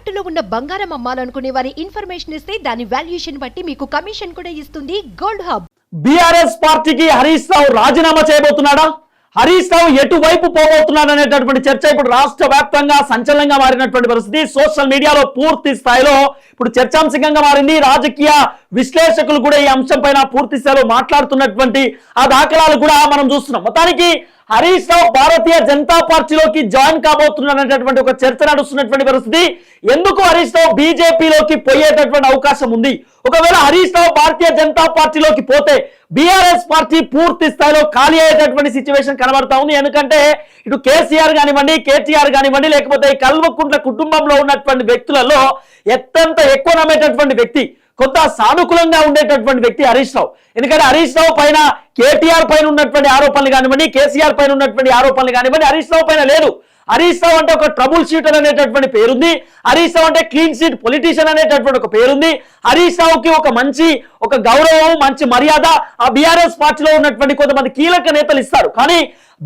తాకట్టులో ఉన్న బంగారం అమ్మాలనుకునే వారి ఇన్ఫర్మేషన్ ఇస్తే దాని వాల్యుయేషన్ బట్టి మీకు కమిషన్ కూడా ఇస్తుంది గోల్డ్ హబ్. బీఆర్ఎస్ పార్టీకి హరీష్ రావు రాజీనామా చేయబోతున్నాడా? హరీష్ రావు ఎటువైపు పోబోతున్నాడు అనేటటువంటి చర్చ ఇప్పుడు రాష్ట్ర వ్యాప్తంగా సంచలనంగా మారినటువంటి పరిస్థితి. సోషల్ మీడియాలో పూర్తి స్థాయిలో ఇప్పుడు చర్చాంశకంగా మారింది. రాజకీయ విశ్లేషకులు కూడా ఈ అంశం పైన పూర్తి స్థాయిలో మాట్లాడుతున్నటువంటి ఆ దాఖలాలు కూడా మనం చూస్తున్నాం. మొత్తానికి హరీష్ రావు భారతీయ జనతా పార్టీలోకి జాయిన్ కాబోతున్నాడనేటటువంటి ఒక చర్చ నడుస్తున్నటువంటి పరిస్థితి. ఎందుకు హరీష్ రావు బీజేపీలోకి పోయేటటువంటి అవకాశం ఉంది? ఒకవేళ హరీష్ రావు భారతీయ జనతా పార్టీలోకి పోతే బీఆర్ఎస్ పార్టీ పూర్తి స్థాయిలో ఖాళీ అయ్యేటటువంటి సిచ్యువేషన్ కనబడతా ఉంది. ఎందుకంటే ఇటు కేసీఆర్ కానివ్వండి కేటీఆర్ కానివ్వండి లేకపోతే కల్వకుంట్ల కుటుంబంలో ఉన్నటువంటి వ్యక్తులలో ఎత్తంత ఎక్కువ నమ్మేటటువంటి వ్యక్తి కొంత సానుకూలంగా ఉండేటటువంటి వ్యక్తి హరీష్ రావు. ఎందుకంటే హరీష్ రావు పైన కేటీఆర్ పైన ఉన్నటువంటి ఆరోపణలు కానివ్వండి కేసీఆర్ పైన ఉన్నటువంటి ఆరోపణలు కానివ్వండి హరీష్ రావు పైన లేదు. హరీష్ రావు అంటే ఒక ట్రబుల్ షీటర్ అనేటటువంటి పేరుంది. హరీష్ రావు అంటే క్లీన్ షీట్ పొలిటీషియన్ అనేటటువంటి ఒక పేరుంది. హరీష్ రావుకి ఒక మంచి ఒక గౌరవం మంచి మర్యాద ఆ బీఆర్ఎస్ పార్టీలో ఉన్నటువంటి కొంతమంది కీలక నేతలు ఇస్తారు. కానీ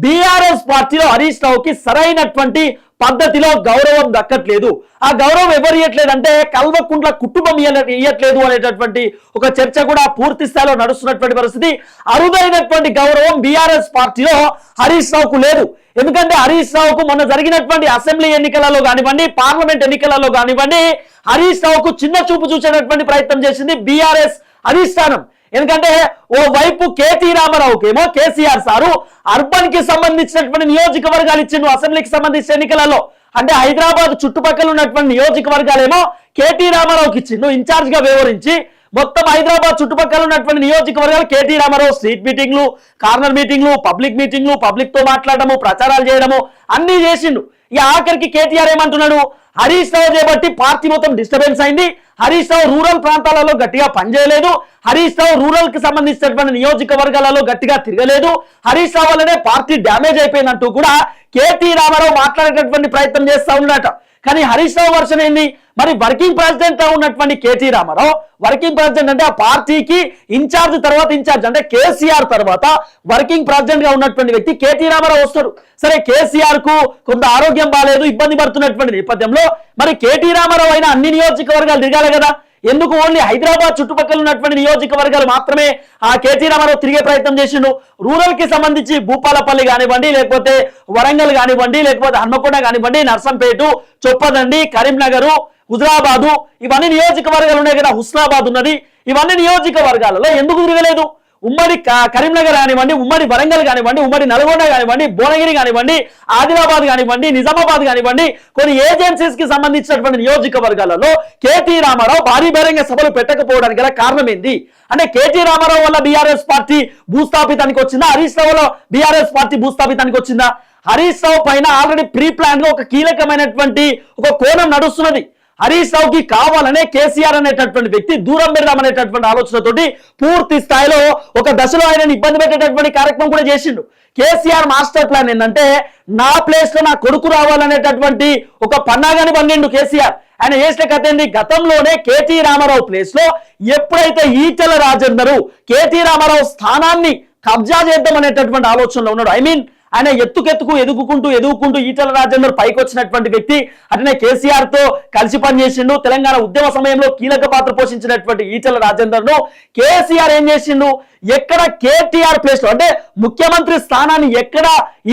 బీఆర్ఎస్ పార్టీలో హరీష్ రావుకి సరైనటువంటి పద్ధతిలో గౌరవం దక్కట్లేదు. ఆ గౌరవం ఎవరు ఇవ్వట్లేదంటే కల్వకుంట్ల కుటుంబం ఇయ్యలే- ఇయ్యట్లేదు అనేటటువంటి ఒక చర్చ కూడా పూర్తి స్థాయిలో నడుస్తున్నటువంటి పరిస్థితి. అరుదైనటువంటి గౌరవం బీఆర్ఎస్ పార్టీలో హరీష్ రావుకు లేదు. ఎందుకంటే హరీష్ రావుకు మొన్న జరిగినటువంటి అసెంబ్లీ ఎన్నికలలో కానివ్వండి పార్లమెంట్ ఎన్నికలలో కానివ్వండి హరీష్ రావుకు చిన్న చూపు చూసేటటువంటి ప్రయత్నం చేసింది బీఆర్ఎస్ అధిష్టానం. ఎందుకంటే ఓ వైపు కేటీ రామారావుకి ఏమో కేసీఆర్ సారు అర్బన్కి సంబంధించినటువంటి నియోజకవర్గాలు ఇచ్చిండు అసెంబ్లీకి సంబంధించిన ఎన్నికలలో. అంటే హైదరాబాద్ చుట్టుపక్కల ఉన్నటువంటి నియోజకవర్గాలేమో కేటీ రామారావుకి ఇచ్చిండు ఇన్ఛార్జ్గా వ్యవహరించి. మొత్తం హైదరాబాద్ చుట్టుపక్కల ఉన్నటువంటి నియోజకవర్గాలు కేటీ రామారావు స్ట్రీట్ మీటింగ్లు కార్నర్ మీటింగ్లు పబ్లిక్ మీటింగ్లు పబ్లిక్తో మాట్లాడము ప్రచారాలు చేయడము అన్ని చేసిండు. ఇక ఆఖరికి కేటీఆర్ ఏమంటున్నాడు? హరీష్ రావు చేపట్టి పార్టీ మొత్తం డిస్టర్బెన్స్ అయింది. హరీష్ రావు రూరల్ ప్రాంతాలలో గట్టిగా పనిచేయలేదు. హరీష్ రావు రూరల్కి సంబంధించినటువంటి నియోజకవర్గాలలో గట్టిగా తిరగలేదు. హరీష్ రావు వల్లనే పార్టీ డ్యామేజ్ అయిపోయినట్టు కూడా కేటీ రామారావు మాట్లాడేటటువంటి ప్రయత్నం చేస్తా ఉన్నాడట కానీ హరీష్ రావు వర్షన్ ఏంది? మరి వర్కింగ్ ప్రెసిడెంట్గా ఉన్నటువంటి కేటీ రామారావు వర్కింగ్ ప్రెసిడెంట్ అంటే ఆ పార్టీకి ఇన్ఛార్జ్ తర్వాత ఇన్ఛార్జ్ అంటే కేసీఆర్ తర్వాత వర్కింగ్ ప్రెసిడెంట్గా ఉన్నటువంటి వ్యక్తి కేటీ రామారావు వస్తారు. సరే కేసీఆర్కు కొంత ఆరోగ్యం బాగాలేదు ఇబ్బంది పడుతున్నటువంటి నేపథ్యంలో మరి కేటీ రామారావు అయినా అన్ని నియోజకవర్గాలు తిరగాలి కదా. ఎందుకు ఓన్లీ హైదరాబాద్ చుట్టుపక్కల ఉన్నటువంటి నియోజకవర్గాలు మాత్రమే ఆ కేటీ రామారావు తిరిగే ప్రయత్నం చేసిండు? రూరల్కి సంబంధించి భూపాలపల్లి కానివ్వండి లేకపోతే వరంగల్ కానివ్వండి లేకపోతే హన్మకొండ కానివ్వండి నర్సంపేట చొప్పదండి కరీంనగర్ హుజరాబాదు ఇవన్నీ నియోజకవర్గాలు ఉన్నాయి కదా హుస్నాబాద్ ఉన్నది. ఇవన్నీ నియోజకవర్గాలలో ఎందుకు తిరగలేదు? ఉమ్మడి కరీంనగర్ కానివ్వండి ఉమ్మడి వరంగల్ కానివ్వండి ఉమ్మడి నల్గొండ కానివ్వండి భువనగిరి కానివ్వండి ఆదిలాబాద్ కానివ్వండి నిజామాబాద్ కానివ్వండి కొన్ని ఏజెన్సీస్కి సంబంధించినటువంటి నియోజకవర్గాలలో కేటీ రామారావు భారీ బహిరంగ సభలు పెట్టకపోవడానికి గల కారణం ఏంది అంటే కేటీ రామారావు వల్ల బీఆర్ఎస్ పార్టీ భూస్థాపితానికి వచ్చిందా? హరీష్ రావు వల్ల బీఆర్ఎస్ పార్టీ భూస్థాపితానికి వచ్చిందా? హరీష్ రావు పైన ఆల్రెడీ ప్రీ ప్లాన్గా ఒక కీలకమైనటువంటి ఒక కోణం నడుస్తున్నది. హరీష్ రావుకి కావాలనే కేసీఆర్ అనేటటువంటి వ్యక్తి దూరం పెడదామనేటటువంటి ఆలోచనతోటి పూర్తి స్థాయిలో ఒక దశలో ఆయన ఇబ్బంది పెట్టేటటువంటి కార్యక్రమం కూడా చేసిండు. కేసీఆర్ మాస్టర్ ప్లాన్ ఏంటంటే నా ప్లేస్లో నా కొడుకు రావాలనేటటువంటి ఒక పన్నాగాని పండిండు కేసీఆర్. ఆయన చేసిన కథ ఏంది? గతంలోనే కేటీ రామారావు ప్లేస్లో ఎప్పుడైతే ఈటల రాజేందరు కేటీ రామారావు స్థానాన్ని కబ్జా చేద్దాం అనేటటువంటి ఆలోచనలో ఉన్నాడు. ఐ మీన్ ఆయన ఎత్తుకెత్తుకు ఎదుగుకుంటూ ఎదుగుకుంటూ ఈటల రాజేందర్ పైకి వచ్చినటువంటి వ్యక్తి అట్లనే కేసీఆర్తో కలిసి పనిచేసిండు. తెలంగాణ ఉద్యమ సమయంలో కీలక పాత్ర పోషించినటువంటి ఈటల రాజేందర్ను కేసీఆర్ ఏం చేసిండు? ఎక్కడ కేటీఆర్ ప్లేస్లో అంటే ముఖ్యమంత్రి స్థానాన్ని ఎక్కడ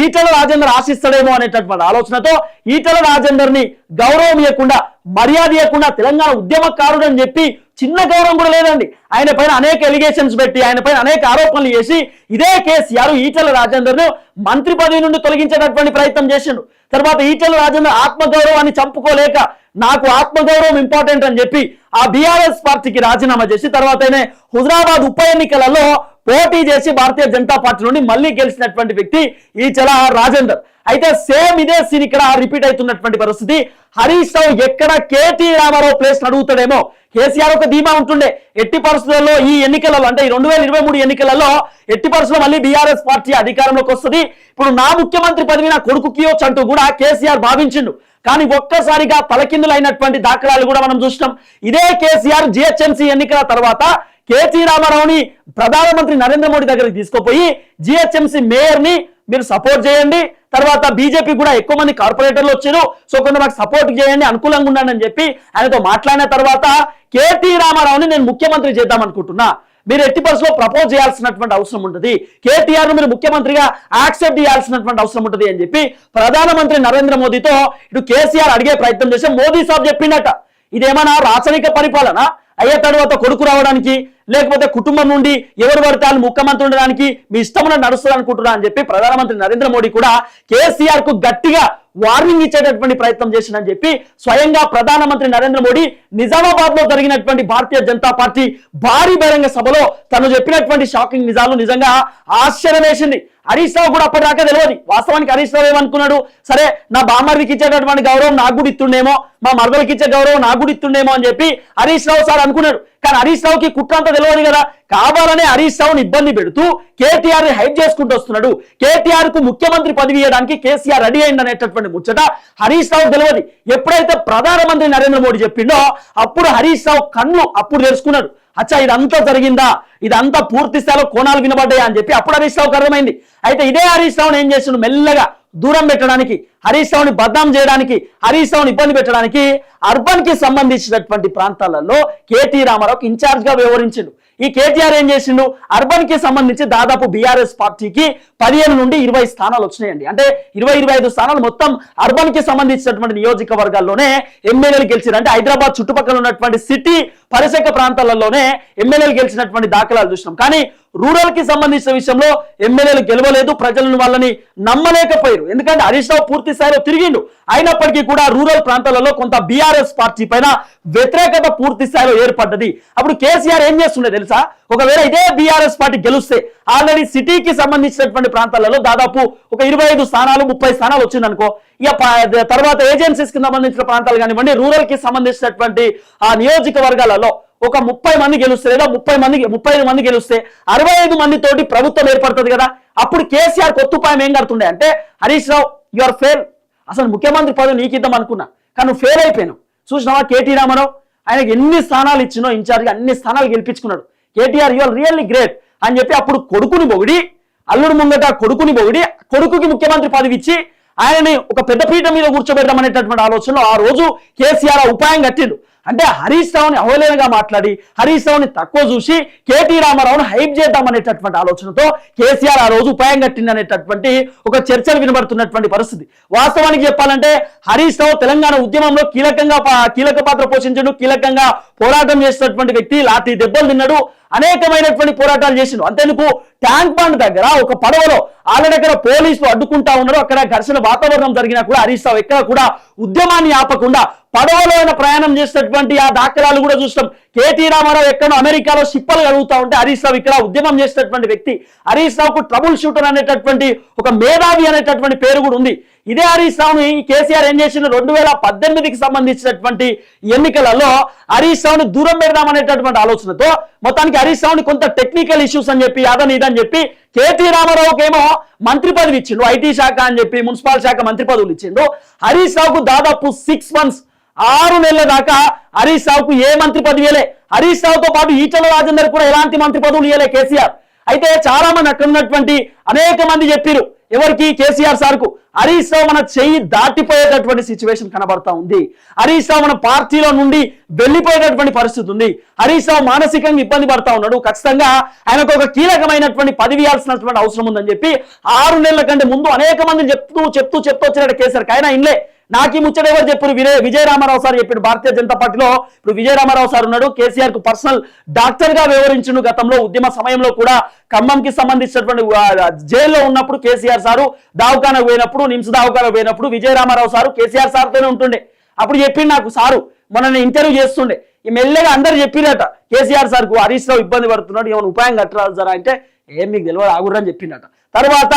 ఈటల రాజేందర్ ఆశిస్తాడేమో అనేటటువంటి ఆలోచనతో ఈటల రాజేందర్ని గౌరవం ఇవ్వకుండా మర్యాద ఇవ్వకుండా తెలంగాణ ఉద్యమకారుడు అని చెప్పి చిన్న గౌరవం కూడా లేదండి. ఆయన పైన అనేక ఎలిగేషన్స్ పెట్టి ఆయన పైన అనేక ఆరోపణలు చేసి ఇదే కేసీఆర్ ఈటల రాజేందర్ను మంత్రి పదవి నుండి తొలగించేటటువంటి ప్రయత్నం చేసిండు. తర్వాత ఈటల రాజేందర్ ఆత్మగౌరవాన్ని చంపుకోలేక నాకు ఆత్మగౌరవం ఇంపార్టెంట్ అని చెప్పి ఆ బీఆర్ఎస్ పార్టీకి రాజీనామా చేసి తర్వాతనే హుజరాబాద్ ఉప ఎన్నికలలో పోటీ చేసి భారతీయ జనతా పార్టీ నుండి మళ్ళీ గెలిచినటువంటి వ్యక్తి ఈ చల రాజేందర్. అయితే సేమ్ ఇదే సీన్ ఇక్కడ రిపీట్ అవుతున్నటువంటి పరిస్థితి. హరీష్ రావు ఎక్కడ కేటీ రామారావు ప్లేస్ అడుగుతాడేమో? కేసీఆర్ ఒక ధీమా ఉంటుండే. ఎట్టి పరిస్థితుల్లో ఈ ఎన్నికలలో అంటే ఈ రెండు వేల ఇరవై మూడు ఎన్నికలలో ఎట్టి పరిస్థితుల్లో మళ్ళీ బీఆర్ఎస్ పార్టీ అధికారంలోకి వస్తుంది. ఇప్పుడు నా ముఖ్యమంత్రి పదవి నా కొడుకుకి వచ్చు అంటూ కూడా కేసీఆర్ భావించిండు. కానీ ఒక్కసారిగా తలకిందులైనటువంటి దాఖలాలు కూడా మనం చూసినాం. ఇదే కేసీఆర్ జిహెచ్ఎంసీ ఎన్నికల తర్వాత కేసీ రామారావుని ప్రధానమంత్రి నరేంద్ర మోడీ దగ్గరికి తీసుకుపోయి జిహెచ్ఎంసీ మేయర్ని మీరు సపోర్ట్ చేయండి. తర్వాత బీజేపీ కూడా ఎక్కువ మంది కార్పొరేటర్లు వచ్చారు. సో కొంత మాకు సపోర్ట్ చేయండి అనుకూలంగా ఉండండి చెప్పి ఆయనతో మాట్లాడిన తర్వాత కేటీ రామారావుని నేను ముఖ్యమంత్రి చేద్దాం అనుకుంటున్నా. మీరు ఎట్టి పరిస్థితిలో ప్రపోజ్ చేయాల్సినటువంటి అవసరం ఉంటుంది. కేటీఆర్ను మీరు ముఖ్యమంత్రిగా యాక్సెప్ట్ చేయాల్సినటువంటి అవసరం ఉంటుంది అని చెప్పి ప్రధానమంత్రి నరేంద్ర మోదీతో ఇటు కేసీఆర్ అడిగే ప్రయత్నం చేస్తే మోదీ సాబ్ చెప్పిండట. ఇదేమన్నా రాచరిక పరిపాలన? అయ్యే తర్వాత కొడుకు రావడానికి లేకపోతే కుటుంబం నుండి ఎవరు పడితే ముఖ్యమంత్రి ఉండడానికి మీ ఇష్టమున నడుస్తుంది అనుకుంటున్నా అని చెప్పి ప్రధానమంత్రి నరేంద్ర మోడీ కూడా కేసీఆర్కు గట్టిగా వార్నింగ్ ఇచ్చేటటువంటి ప్రయత్నం చేసిందని చెప్పి స్వయంగా ప్రధానమంత్రి నరేంద్ర మోడీ నిజామాబాద్లో జరిగినటువంటి భారతీయ జనతా పార్టీ భారీ బహిరంగ సభలో తను చెప్పినటువంటి షాకింగ్ నిజాలు నిజంగా ఆశ్చర్యం వేసింది. హరీష్ రావు కూడా అప్పటిదాకా తెలియదు. వాస్తవానికి హరీష్ రావు ఏమనుకున్నాడు? సరే నా బామ్మర్దికి ఇచ్చేటటువంటి గౌరవం నాకు కూడా ఇస్తుండేమో మా మరదలకి ఇచ్చే గౌరవం నాకు కూడా ఇస్తుండేమో అని చెప్పి హరీష్ రావు సార్ అనుకున్నాడు. కానీ హరీష్ రావుకి కుట్రంతా తెలియదు కదా. కావాలనే హరీష్ రావుని ఇబ్బంది పెడుతూ కేటీఆర్ని హైప్ చేసుకుంటూ వస్తున్నాడు. కేటీఆర్కు ముఖ్యమంత్రి పదవి ఇవ్వడానికి కేసీఆర్ రెడీ అయింది అనేటటువంటి ముచ్చట హరీష్ రావు తెలియదు ఎప్పుడైతే ప్రధానమంత్రి నరేంద్ర మోడీ చెప్పిండో అప్పుడు హరీష్ రావు కన్ను అప్పుడు తెలుసుకున్నాడు అచ్చా ఇదంతా జరిగిందా? ఇదంతా పూర్తి స్థాయిలో కోణాలు వినబడ్డాయా అని చెప్పి అప్పుడు హరీష్ రావుకి అర్థమైంది. అయితే ఇదే హరీష్ రావుని ఏం చేసిండు? మెల్లగా దూరం పెట్టడానికి హరీష్ రావుని బద్నాం చేయడానికి హరీష్ రావుని ఇబ్బంది పెట్టడానికి అర్బన్కి సంబంధించినటువంటి ప్రాంతాలలో కేటీ రామారావుకి ఇన్ఛార్జ్గా వ్యవహరించిండు. ఈ కేటీఆర్ ఏం చేసిండు? అర్బన్కి సంబంధించి దాదాపు బీఆర్ఎస్ పార్టీకి పదిహేను నుండి ఇరవై స్థానాలు వచ్చినాయండి. అంటే ఇరవై ఇరవై ఐదు స్థానాలు మొత్తం అర్బన్కి సంబంధించినటువంటి నియోజకవర్గాల్లోనే ఎమ్మెల్యేలు గెలిచారు అంటే హైదరాబాద్ చుట్టుపక్కల ఉన్నటువంటి సిటీ పరిసర ప్రాంతాలలోనే ఎమ్మెల్యేలు గెలిచినటువంటి దాఖలాలు చూసినాం. కానీ రూరల్కి సంబంధించిన విషయంలో ఎమ్మెల్యేలు గెలవలేదు ప్రజలను వాళ్ళని నమ్మలేకపోయారు. ఎందుకంటే హరీష్ రావు పూర్తి స్థాయిలో తిరిగిండు. అయినప్పటికీ కూడా రూరల్ ప్రాంతాలలో కొంత బీఆర్ఎస్ పార్టీ పైన వ్యతిరేకత పూర్తి స్థాయిలో ఏర్పడ్డది. అప్పుడు కేసీఆర్ ఏం చేస్తుండే తెలుసా? ఒకవేళ ఇదే బీఆర్ఎస్ పార్టీ గెలుస్తే ఆల్రెడీ సిటీకి సంబంధించినటువంటి ప్రాంతాలలో దాదాపు ఒక ఇరవై ఐదు స్థానాలు ముప్పై స్థానాలు వచ్చిందనుకో ఇక తర్వాత ఏజెన్సీస్కి సంబంధించిన ప్రాంతాలు కానివ్వండి రూరల్కి సంబంధించినటువంటి ఆ నియోజకవర్గాలలో ఒక ముప్పై మంది గెలుస్తే లేదా ముప్పై మంది ముప్పై ఐదు మంది గెలిస్తే అరవై ఐదు మంది తోటి ప్రభుత్వం ఏర్పడుతుంది కదా. అప్పుడు కేసీఆర్ కొత్తుపాయం ఏం కడుతుండే అంటే హరీష్ రావు యువర్ ఫెయిల్ అసలు ముఖ్యమంత్రి పదవి నీకిద్దాం అనుకున్నా కానీ నువ్వు ఫెయిల్ అయిపోయాను చూసినావా కేటీ రామారావు? ఆయనకి ఎన్ని స్థానాలు ఇచ్చినో ఇన్ఛార్జ్గా అన్ని స్థానాలు గెలిపించుకున్నాడు. కేటీఆర్ యువర్ రియల్లీ గ్రేట్ అని చెప్పి అప్పుడు కొడుకుని బొగిడి అల్లుడు ముంగట కొడుకుని బొగిడి కొడుకుకి ముఖ్యమంత్రి పదవి ఇచ్చి ఆయనని ఒక పెద్ద పీఠం మీద కూర్చోబెట్టడం అనేటటువంటి ఆలోచనలో ఆ రోజు కేసీఆర్ ఉపాయం కట్టిండు. అంటే హరీష్ రావుని అవలేనగా మాట్లాడి హరీష్ రావుని తక్కువ చూసి కేటీ రామారావును హైప్ చేద్దాం అనేటటువంటి ఆలోచనతో కేసీఆర్ ఆ రోజు ఉపాయం కట్టింది అనేటటువంటి ఒక చర్చలు వినబడుతున్నటువంటి పరిస్థితి. వాస్తవానికి చెప్పాలంటే హరీష్ రావు తెలంగాణ ఉద్యమంలో కీలకంగా పా- కీలక పాత్ర పోషించడు కీలకంగా పోరాటం చేసినటువంటి వ్యక్తి లాఠీ దెబ్బలు తిన్నాడు. అనేకమైనటువంటి పోరాటాలు చేసిండు. అంతేందుకు ట్యాంక్ బండ్ దగ్గర ఒక పడవలో ఆల్రెడీ దగ్గర పోలీసులు అడ్డుకుంటా ఉన్నారు. అక్కడ ఘర్షణ వాతావరణం జరిగినా కూడా హరీష్ రావు ఎక్కడ కూడా ఉద్యమాన్ని ఆపకుండా పడవలో ప్రయాణం చేసినటువంటి ఆ దాఖలాలు కూడా చూస్తాం కేటీ రామారావు ఎక్కడో అమెరికాలో సిప్పలు కలుగుతా ఉంటే హరీష్ రావు ఇక్కడ ఉద్యమం చేసినటువంటి వ్యక్తి. హరీష్ రావుకు ట్రబుల్ షూటర్ అనేటటువంటి ఒక మేధావి అనేటటువంటి పేరు కూడా ఉంది. ఇదే హరీష్ రావుని కేసీఆర్ ఏం చేసిన రెండు వేల పద్దెనిమిదికి సంబంధించినటువంటి ఎన్నికలలో హరీష్ రావుని దూరం పెడదామనేటటువంటి ఆలోచనతో మొత్తానికి హరీష్ రావుని కొంత టెక్నికల్ ఇష్యూస్ అని చెప్పి అదని ఇదని చెప్పి కేటీ రామారావుకి ఏమో మంత్రి పదవి ఇచ్చిండు ఐటీ శాఖ అని చెప్పి మున్సిపల్ శాఖ మంత్రి పదవులు ఇచ్చిండు. హరీష్ రావుకు దాదాపు సిక్స్ మంత్స్ ఆరు నెలల దాకా హరీష్ రావుకు ఏ మంత్రి పదవి ఇవ్వలే హరీష్ రావుతో పాటు ఈటల రాజేందర్ కూడా ఎలాంటి మంత్రి పదవులు ఇవ్వలే కేసీఆర్. అయితే చాలా మంది అక్కడ ఉన్నటువంటి అనేక మంది చెప్పారు ఎవరికి? కేసీఆర్ సార్కు హరీష్ రావు మన చెయ్యి దాటిపోయేటటువంటి సిచ్యువేషన్ కనబడతా ఉంది. హరీష్ రావు మన పార్టీలో నుండి వెళ్ళిపోయేటటువంటి పరిస్థితి ఉంది. హరీష్ రావు మానసికంగా ఇబ్బంది పడతా ఉన్నాడు. ఖచ్చితంగా ఆయనకు ఒక కీలకమైనటువంటి పదవి ఇవ్వాల్సినటువంటి అవసరం ఉందని చెప్పి ఆరు నెలల కంటే ముందు అనేక మంది చెప్తూ చెప్తూ చెప్తూ వచ్చినట్టు కేసీఆర్ ఆయన ఇన్లే. నాకు ఈ ముచ్చట ఎవరు చెప్పారు విజయ విజయ రామారావు సార్ చెప్పాడు భారతీయ జనతా పార్టీలో ఇప్పుడు విజయ రామారావు సార్ ఉన్నాడు. కేసీఆర్కు పర్సనల్ డాక్టర్గా వ్యవహరించిండు గతంలో. ఉద్యమ సమయంలో కూడా ఖమ్మంకి సంబంధించినటువంటి జైల్లో ఉన్నప్పుడు కేసీఆర్ సారు దావఖాన పోయినప్పుడు నిమ్స్ దావఖాన పోయినప్పుడు విజయ రామారావు సారు కేసీఆర్ సార్తోనే ఉంటుండే. అప్పుడు చెప్పిండు నాకు సారు. మొన్న ఇంటర్వ్యూ చేస్తుండే. ఈ మెల్లగా అందరు చెప్పిరట కేసీఆర్ సార్కు హరీష్ రావు ఇబ్బంది పడుతున్నాడు ఏమైనా ఉపాయం కట్టరాదు సార్ అంటే ఏం మీకు తెలియదు ఆగుర్రని చెప్పిండట. తర్వాత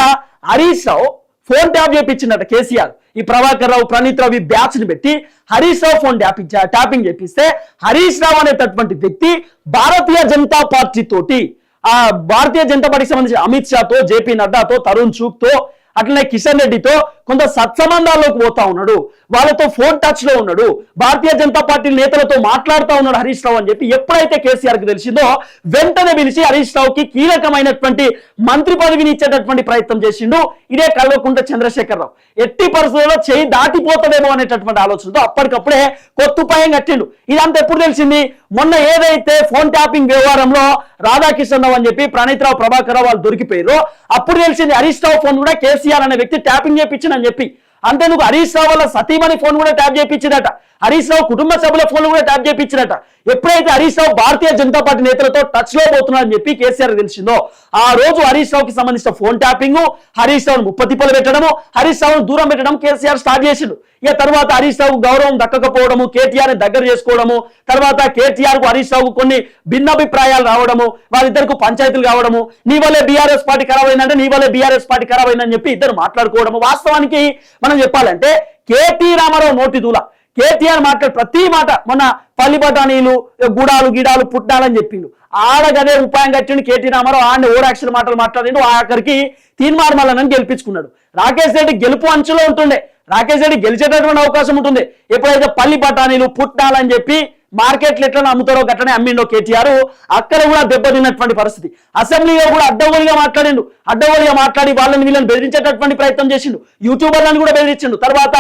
హరీష్ రావు ఫోన్ ట్యాప్ చేయించిందట కేసీఆర్. ఈ ప్రభాకర్ రావు ప్రణీత్ రావు ఈ బ్యాచ్ని పెట్టి హరీష్ రావు ఫోన్ ట్యాప్ ఇచ్చా- ట్యాపింగ్ చేపిస్తే హరీష్ రావు అనేటటువంటి వ్యక్తి భారతీయ జనతా పార్టీ తోటి ఆ భారతీయ జనతా పార్టీకి సంబంధించిన అమిత్ షాతో జేపీ నడ్డాతో తరుణ్ చూక్తో అట్లనే కిషన్ రెడ్డితో కొంత సత్సంబంధాల్లోకి పోతా ఉన్నాడు. వాళ్ళతో ఫోన్ టచ్లో ఉన్నాడు. భారతీయ జనతా పార్టీ నేతలతో మాట్లాడుతా ఉన్నాడు హరీష్ రావు అని చెప్పి ఎప్పుడైతే కేసీఆర్కి తెలిసిందో వెంటనే పిలిచి హరీష్ రావుకి కీలకమైనటువంటి మంత్రి పదవిని ఇచ్చేటటువంటి ప్రయత్నం చేసిండు. ఇదే కల్వకుంట చంద్రశేఖరరావు ఎట్టి పరిస్థితుల్లో చేయి దాటిపోతాడేమో అనేటటువంటి ఆలోచనతో అప్పటికప్పుడే కొత్తుపాయం కట్టిండు. ఇదంతా ఎప్పుడు తెలిసింది? మొన్న ఏదైతే ఫోన్ ట్యాపింగ్ వ్యవహారంలో రాధాకిషన్ రావు అని చెప్పి ప్రణీత్ రావు ప్రభాకర్ రావు వాళ్ళు దొరికిపోయారు అప్పుడు తెలిసింది హరీష్ రావు ఫోన్ కూడా కేసీఆర్ అనే వ్యక్తి ట్యాపింగ్ చేయించిందని చెప్పి. అంతేందుకు హరీష్ రావు వల్ల సతీమణి ఫోన్ కూడా ట్యాప్ చేయించిందట. హరీష్ రావు కుటుంబ సభ్యుల ఫోన్ కూడా ట్యాప్ చేయించినట ఎప్పుడైతే హరీష్ రావు భారతీయ జనతా పార్టీ నేతలతో టచ్లో పోతున్నారని చెప్పి కేసీఆర్ తెలిసిందో ఆ రోజు హరీష్ రావుకి సంబంధించిన ఫోన్ ట్యాపింగ్ హరీష్ రావును ముప్పతిప్పలు పెట్టడము హరీష్ రావును దూరం పెట్టడం కేసీఆర్ స్టార్ట్ చేసిండు. ఇక తర్వాత హరీష్ రావుకు గౌరవం దక్కకపోవడము కేటీఆర్ని దగ్గర చేసుకోవడము తర్వాత కేటీఆర్కు హరీష్ రావుకు కొన్ని భిన్నాభిప్రాయాలు రావడము వాళ్ళిద్దరికి పంచాయతీలు కావడము నీ వల్లే బీఆర్ఎస్ పార్టీ ఖరాబ్ అయిందంటే నీ వల్లే బీఆర్ఎస్ పార్టీ ఖరాబ్ అయిందని చెప్పి ఇద్దరు మాట్లాడుకోవడము. వాస్తవానికి మనం చెప్పాలంటే కేటీ రామారావు నోటి దూల. కేటీఆర్ మాట్లాడు ప్రతి మాట మొన్న పల్లి బఠానీలు గుడాలు గిడాలు పుట్టాలని చెప్పిండు. ఆడగదే ఉపాయం కట్టిండు కేటీ రామారావు ఆడిని ఓరాక్షల మాటలు మాట్లాడిండు ఆఖరికి తీన్మార్మలని గెలిపించుకున్నాడు. రాకేష్ రెడ్డి గెలుపు అంచులో ఉంటుండే. రాకేష్ రెడ్డి గెలిచేటటువంటి అవకాశం ఉంటుంది. ఎప్పుడైతే పల్లి బఠానీలు పుట్టాలని చెప్పి మార్కెట్లు ఎట్లా అమ్ముతారో గట్లనే అమ్మిండో కేటీఆర్. అక్కడ కూడా దెబ్బతిన్నటువంటి పరిస్థితి. అసెంబ్లీలో కూడా అడ్డగోలుగా మాట్లాడిండు. అడ్డగోలుగా మాట్లాడి వాళ్ళని వీళ్ళని బెదిరించేటటువంటి ప్రయత్నం చేసిండు. యూట్యూబర్లను కూడా బెదిరించిండు. తర్వాత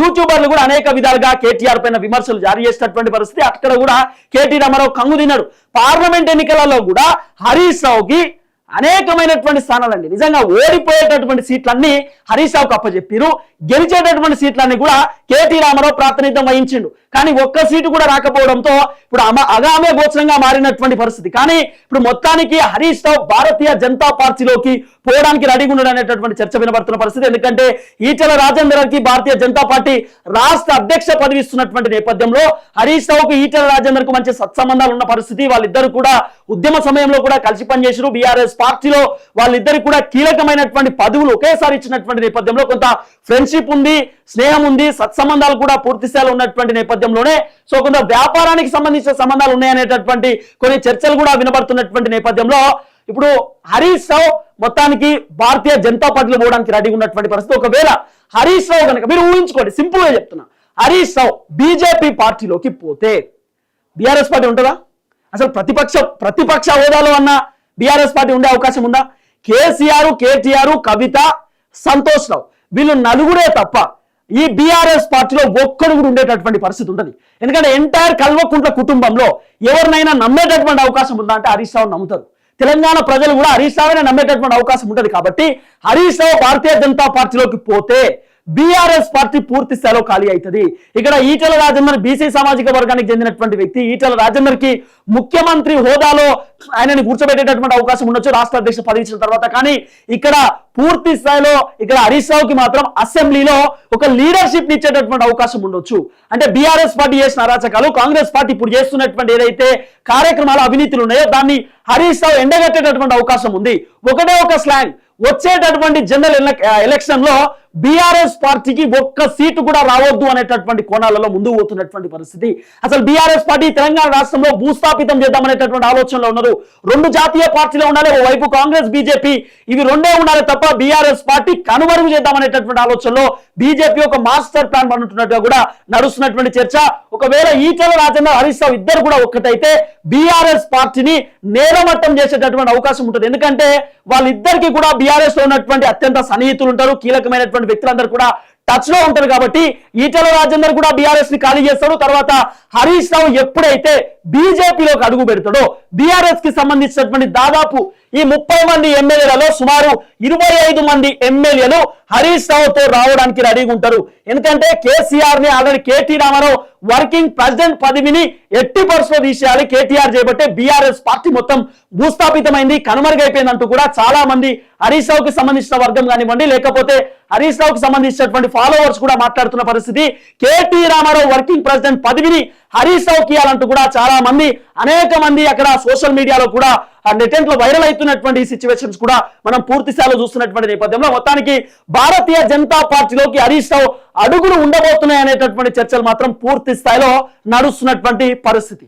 యూట్యూబర్లు కూడా అనేక విధాలుగా కేటీఆర్ పైన విమర్శలు జారీ చేసినటువంటి పరిస్థితి. అక్కడ కూడా కేటీ రామారావు కంగు తిన్నాడు. పార్లమెంట్ ఎన్నికలలో కూడా హరీష్ రావుకి అనేకమైనటువంటి స్థానాలండి. నిజంగా ఓడిపోయేటటువంటి సీట్లన్నీ హరీష్ రావుకు అప్పచెప్పిరు గెలిచేటటువంటి సీట్లన్నీ కూడా కేటీ రామారావు ప్రాతినిధ్యం వహించిండు. కానీ ఒక్క సీటు కూడా రాకపోవడంతో ఇప్పుడు అమ అగామే గోచరంగా మారినటువంటి పరిస్థితి. కానీ ఇప్పుడు మొత్తానికి హరీష్ రావు భారతీయ జనతా పార్టీలోకి పోవడానికి రెడీగా ఉండడం అనేటటువంటి చర్చ వినబడుతున్న పరిస్థితి. ఎందుకంటే ఈటల రాజేందర్కి భారతీయ జనతా పార్టీ రాష్ట్ర అధ్యక్ష పదవి ఇస్తున్నటువంటి నేపథ్యంలో హరీష్ రావుకు ఈటల రాజేందర్కు మంచి సత్సంబంధాలు ఉన్న పరిస్థితి. వాళ్ళిద్దరు కూడా ఉద్యమ సమయంలో కూడా కలిసి పనిచేసారు బీఆర్ఎస్ పార్టీలో వాళ్ళిద్దరికి కూడా కీలకమైనటువంటి పదవులు ఒకేసారి ఇచ్చినటువంటి నేపథ్యంలో కొంత ఫ్రెండ్షిప్ ఉంది స్నేహం ఉంది సత్సంబంధాలు కూడా పూర్తి స్థాయిలో ఉన్నటువంటి నేపథ్యంలోనే. సో కొంత వ్యాపారానికి సంబంధించిన సంబంధాలు ఉన్నాయనేటటువంటి కొన్ని చర్చలు కూడా వినబడుతున్నటువంటి నేపథ్యంలో ఇప్పుడు హరీష్ రావు మొత్తానికి భారతీయ జనతా పార్టీలో పోవడానికి రెడీ ఉన్నటువంటి పరిస్థితి. ఒకవేళ హరీష్ రావు కనుక మీరు ఊహించుకోండి సింపుల్గా చెప్తున్నా. హరీష్ రావు బీజేపీ పార్టీలోకి పోతే బీఆర్ఎస్ పార్టీ ఉంటుందా? అసలు ప్రతిపక్ష ప్రతిపక్ష హోదాలో అన్న బీఆర్ఎస్ పార్టీ ఉండే అవకాశం ఉందా? కేసీఆర్ కేటీఆర్ కవిత సంతోష్ రావు వీళ్ళు నలుగురే తప్ప ఈ బీఆర్ఎస్ పార్టీలో ఒక్కడు కూడా ఉండేటటువంటి పరిస్థితి ఉంటుంది ఎందుకంటే ఎంటైర్ కల్వకుంట్ల కుటుంబంలో ఎవరినైనా నమ్మేటటువంటి అవకాశం ఉందా అంటే హరీష్ రావు నమ్ముతారు. తెలంగాణ ప్రజలు కూడా హరీష్ రావునే నమ్మేటటువంటి అవకాశం ఉంటుంది కాబట్టి హరీష్ రావు భారతీయ జనతా పార్టీలోకి పోతే బీఆర్ఎస్ పార్టీ పూర్తి స్థాయిలో ఖాళీ అవుతుంది. ఇక్కడ ఈటల రాజేందర్ బీసీ సామాజిక వర్గానికి చెందినటువంటి వ్యక్తి ఈటల రాజేందర్కి ముఖ్యమంత్రి హోదాలో ఆయనని కూర్చోబెట్టేటటువంటి అవకాశం ఉండొచ్చు రాష్ట్ర అధ్యక్ష పదవించిన తర్వాత. కానీ ఇక్కడ పూర్తి స్థాయిలో ఇక్కడ హరీష్ రావుకి మాత్రం అసెంబ్లీలో ఒక లీడర్షిప్ ఇచ్చేటటువంటి అవకాశం ఉండొచ్చు. అంటే బీఆర్ఎస్ పార్టీ చేసిన అరాచకాలు కాంగ్రెస్ పార్టీ ఇప్పుడు చేస్తున్నటువంటి ఏదైతే కార్యక్రమాలు అవినీతులు ఉన్నాయో దాన్ని హరీష్ రావు ఎండగట్టేటటువంటి అవకాశం ఉంది. ఒకటే ఒక స్లాంగ్ వచ్చేటటువంటి జనరల్ ఎలక్షన్లో బీఆర్ఎస్ పార్టీకి ఒక్క సీటు కూడా రావద్దు అనేటటువంటి కోణాలలో ముందుకు పోతున్నటువంటి పరిస్థితి. అసలు బీఆర్ఎస్ పార్టీ తెలంగాణ రాష్ట్రంలో భూస్థాపితం చేద్దామనేటటువంటి ఆలోచనలో ఉన్నారు. రెండు జాతీయ పార్టీలు ఉండాలి వైపు కాంగ్రెస్ బీజేపీ. ఇవి రెండే ఉండాలి తప్ప బీఆర్ఎస్ పార్టీ కనుమరుగు చేద్దామనేటటువంటి ఆలోచనలో బీజేపీ ఒక మాస్టర్ ప్లాన్ పనుతున్నట్టుగా కూడా నడుస్తున్నటువంటి చర్చ. ఒకవేళ ఈటల రాజేంద్ర హరీష్ రావు ఇద్దరు కూడా ఒక్కటైతే బీఆర్ఎస్ పార్టీని నేరమట్టం చేసేటటువంటి అవకాశం ఉంటుంది. ఎందుకంటే వాళ్ళిద్దరికీ కూడా బీఆర్ఎస్లో ఉన్నటువంటి అత్యంత సన్నిహితులు ఉంటారు కీలకమైనటువంటి వ్యక్తులందరూ కూడా టచ్లో ఉంటారు కాబట్టి ఈటల రాజేందర్ కూడా బీఆర్ఎస్ని ఖాళీ చేస్తాడు. తర్వాత హరీష్ రావు ఎప్పుడైతే బీజేపీలోకి అడుగు పెడతాడో బీఆర్ఎస్కి సంబంధించినటువంటి దాదాపు ఈ ముప్పై మంది ఎమ్మెల్యేలలో సుమారు ఇరవై ఐదు మంది ఎమ్మెల్యేలు హరీష్ రావుతో రావడానికి రెడీగా ఉంటారు. ఎందుకంటే కేసీఆర్ని already KT Rama Rao working president పదవిని ఎట్టి పరిస్థితిలో తీసేయాలి. కేటీఆర్ చేపట్టే బీఆర్ఎస్ పార్టీ మొత్తం భూస్థాపితమైంది కనుమరుగైపోయిందంటూ కూడా చాలా మంది హరీష్ రావుకి సంబంధించిన వర్గం కానివ్వండి లేకపోతే హరీష్ రావుకి సంబంధించినటువంటి ఫాలోవర్స్ కూడా మాట్లాడుతున్న పరిస్థితి. కేటీ రామారావు వర్కింగ్ ప్రెసిడెంట్ పదవిని హరీష్ రావుకి ఇవ్వాలంటూ కూడా చాలా మంది అనేక మంది అక్కడ సోషల్ మీడియాలో కూడా నెటెంట్లో వైరల్ అవుతున్నటువంటి సిచ్యువేషన్స్ కూడా మనం పూర్తి స్థాయిలో చూస్తున్నటువంటి నేపథ్యంలో మొత్తానికి భారతీయ జనతా పార్టీలోకి హరీష్ రావు అడుగులు ఉండబోతున్నాయి అనేటటువంటి చర్చలు మాత్రం పూర్తి స్థాయిలో నడుస్తున్నటువంటి పరిస్థితి.